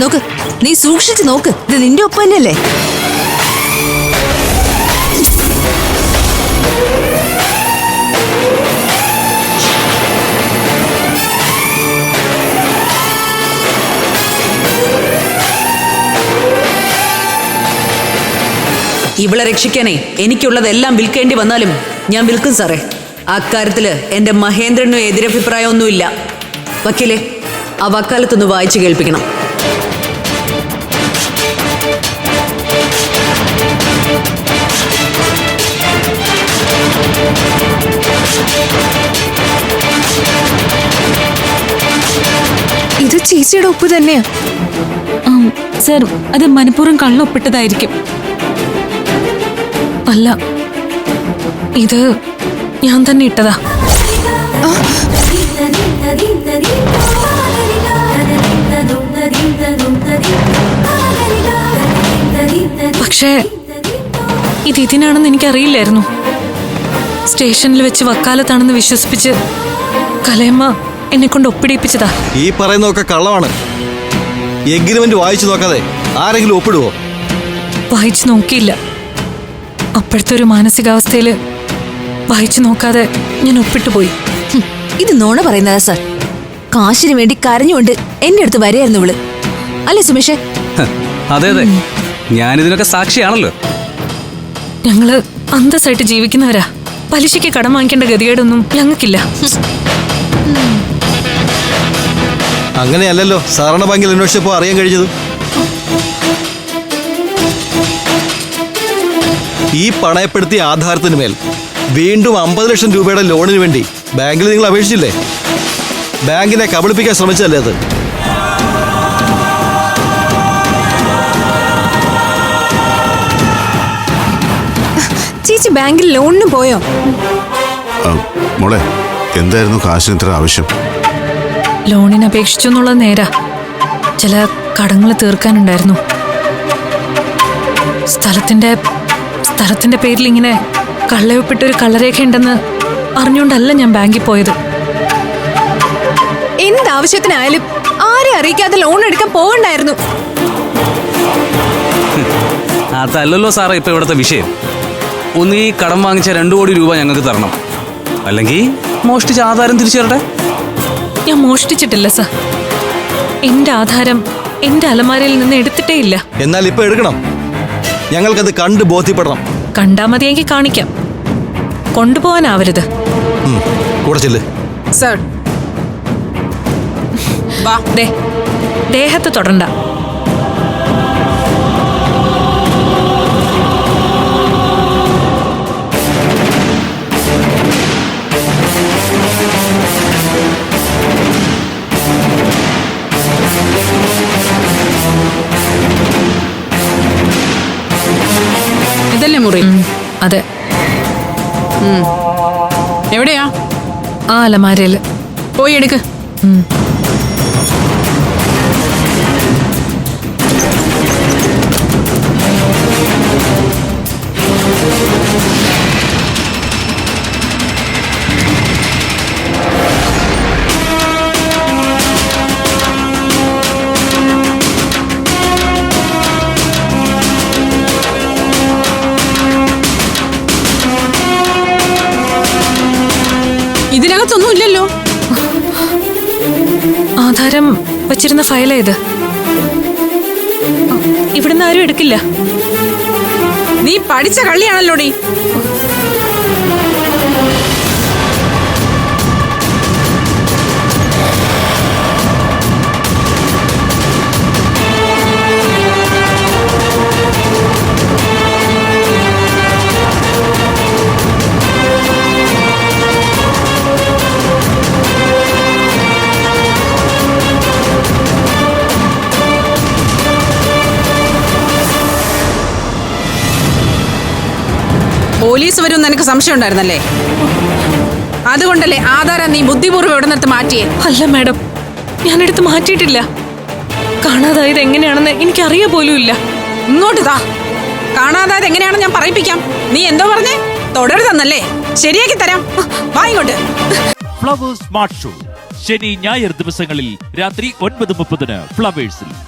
നോക്ക് നീ സൂക്ഷിച്ചു നോക്ക്. ഇത് നിന്റെ ഒപ്പം തന്നെയല്ലേ? ഇവളെ രക്ഷിക്കാനേ എനിക്കുള്ളതെല്ലാം വിൽക്കേണ്ടി വന്നാലും ഞാൻ വിൽക്കും സാറേ. അക്കാര്യത്തിൽ എന്റെ മഹേന്ദ്രനും എതിരഭിപ്രായമൊന്നുമില്ല. വക്കീലെ ആ വക്കാലത്തൊന്ന് വായിച്ചു കേൾപ്പിക്കണം. ചേച്ചിയുടെ ഒപ്പ് തന്നെയാ. സർ അത് മനഃപൂർവം കള്ളൊപ്പിട്ടതായിരിക്കും. അല്ല ഇത് ഞാൻ തന്നെ ഇട്ടതാ. പക്ഷേ ഇത് ഇതിനാണെന്ന് എനിക്കറിയില്ലായിരുന്നു. സ്റ്റേഷനിൽ വെച്ച് വക്കാലത്താണെന്ന് വിശ്വസിപ്പിച്ച് കലയമ്മ എന്നെ കൊണ്ട് ഒപ്പിടിപ്പിച്ചതാ. ഈ പറയുന്നതൊക്കെ കള്ളമാണ്. എഗ്രിമെന്റ് വായിച്ചു നോക്കാതെ ആരെങ്കിലും ഒപ്പിടുവോ? വായിച്ചു നോക്കിയില്ല. അപ്പോഴത്തെ ഒരു മാനസികാവസ്ഥയിൽ വായിച്ചു നോക്കാതെ ഞാൻ ഒപ്പിട്ടു പോയി. ഇത് നോണ പറയുന്നതാ സാർ. കാശിന് വേണ്ടി കരഞ്ഞുകൊണ്ട് എന്റെ അടുത്ത് വരെയായിരുന്നു ഇവൾ. അല്ലേ സുമേഷേ? അതെ അതെ. ഞാനിതിനൊക്കെ സാക്ഷിയാണല്ലോ. ഞങ്ങൾ അന്തസ്സായിട്ട് ജീവിക്കുന്നവരാ. പലിശയ്ക്ക് കടം വാങ്ങിക്കേണ്ട ഗതികേടൊന്നും ഞങ്ങൾക്കില്ല. അങ്ങനെയല്ലല്ലോ. സഹകരണ ബാങ്കിൽ അന്വേഷിച്ചപ്പോൾ അറിയാൻ കഴിഞ്ഞത്. ഈ പണയപ്പെടുത്തിയ ആധാരത്തിന് മേൽ വീണ്ടും അമ്പത് ലക്ഷം രൂപയുടെ ലോണിന് വേണ്ടി ബാങ്കിൽ നിങ്ങൾ അപേക്ഷിച്ചില്ലേ? ബാങ്കിനെ കബളിപ്പിക്കാൻ ശ്രമിച്ചല്ലേ അത്? ചേച്ചി ബാങ്കിൽ ലോണിന് പോയോ? മോളെ എന്തായിരുന്നു കാശിന് ഇത്ര ആവശ്യം? ലോണിന് അപേക്ഷിച്ചു എന്നുള്ളത് നേരാ. ചില കടങ്ങൾ തീർക്കാനുണ്ടായിരുന്നു. സ്ഥലത്തിന്റെ സ്ഥലത്തിന്റെ പേരിൽ ഇങ്ങനെ കള്ളയൊപ്പിട്ടൊരു കള്ളരേഖ ഉണ്ടെന്ന് അറിഞ്ഞുകൊണ്ടല്ല ഞാൻ ബാങ്കിൽ പോയത്. എന്താവശ്യത്തിനായാലും ആരെ അറിയിക്കാതെ ലോൺ എടുക്കാൻ പോകണ്ടായിരുന്നു. അതല്ലല്ലോ സാറേ ഇപ്പൊ ഇവിടുത്തെ വിഷയം. ഒന്ന് ഈ കടം വാങ്ങിച്ച രണ്ടു കോടി രൂപ ഞങ്ങൾക്ക് തരണം. അല്ലെങ്കിൽ മോഷ്ടിച്ച ആധാരം തിരിച്ചു തരട്ടെ ഞാൻ മോഷ്ടിച്ചിട്ടില്ല സർ. എന്റെ ആധാരം എന്റെ അലമാരയിൽ നിന്ന് എടുത്തിട്ടേ ഇല്ല. എന്നാൽ ഇപ്പൊ എടുക്കണം. ഞങ്ങൾക്കത് കണ്ട് ബോധ്യപ്പെടണം. കണ്ടാ മതിയെങ്കിൽ കാണിക്കാം. കൊണ്ടുപോകാനാവരുത്. കൂടെ ചെല്ല്. സാർ. വാ ദേ ദേഹത്ത് തൊടണ്ട. ഇതല്ലേ മുറി? ഉം, അതെ. എവിടെയാ? ആ അലമാരയിൽ പോയി എടുക്ക്. ഉം. ഇതിനകത്തൊന്നും ഇല്ലല്ലോ. ആധാരം വച്ചിരുന്ന ഫയലാ ഇത്. ഇവിടുന്ന് ആരും എടുക്കില്ല. നീ പഠിച്ച കള്ളിയാണല്ലോടി പോലീസ് വരും നിനക്ക് സംശയം ഉണ്ടായിരുന്നല്ലേ? അതുകൊണ്ടല്ലേ ആധാരം നീ ബുദ്ധിപൂർവം ഇവിടെ നിന്നെടുത്ത് മാറ്റിയേ? അല്ല മാഡം. ഞാനെടുത്ത് മാറ്റിയിട്ടില്ല. കാണാതായത് എങ്ങനെയാണെന്ന് എനിക്കറിയാ പോലും ഇല്ല. ഇങ്ങോട്ട് താ. കാണാതായത് എങ്ങനെയാണെന്ന് ഞാൻ പറയിപ്പിക്കാം. നീ എന്തോ പറഞ്ഞേ? തുടരുതെന്നല്ലേ ശരിയാക്കി തരാം. വാ ഇങ്ങോട്ട്. Flowers smart show. ശനി ഞായർ ദിവസങ്ങളിൽ രാത്രി ഒൻപത് മുപ്പതിന് ഫ്ലവേഴ്സിൽ.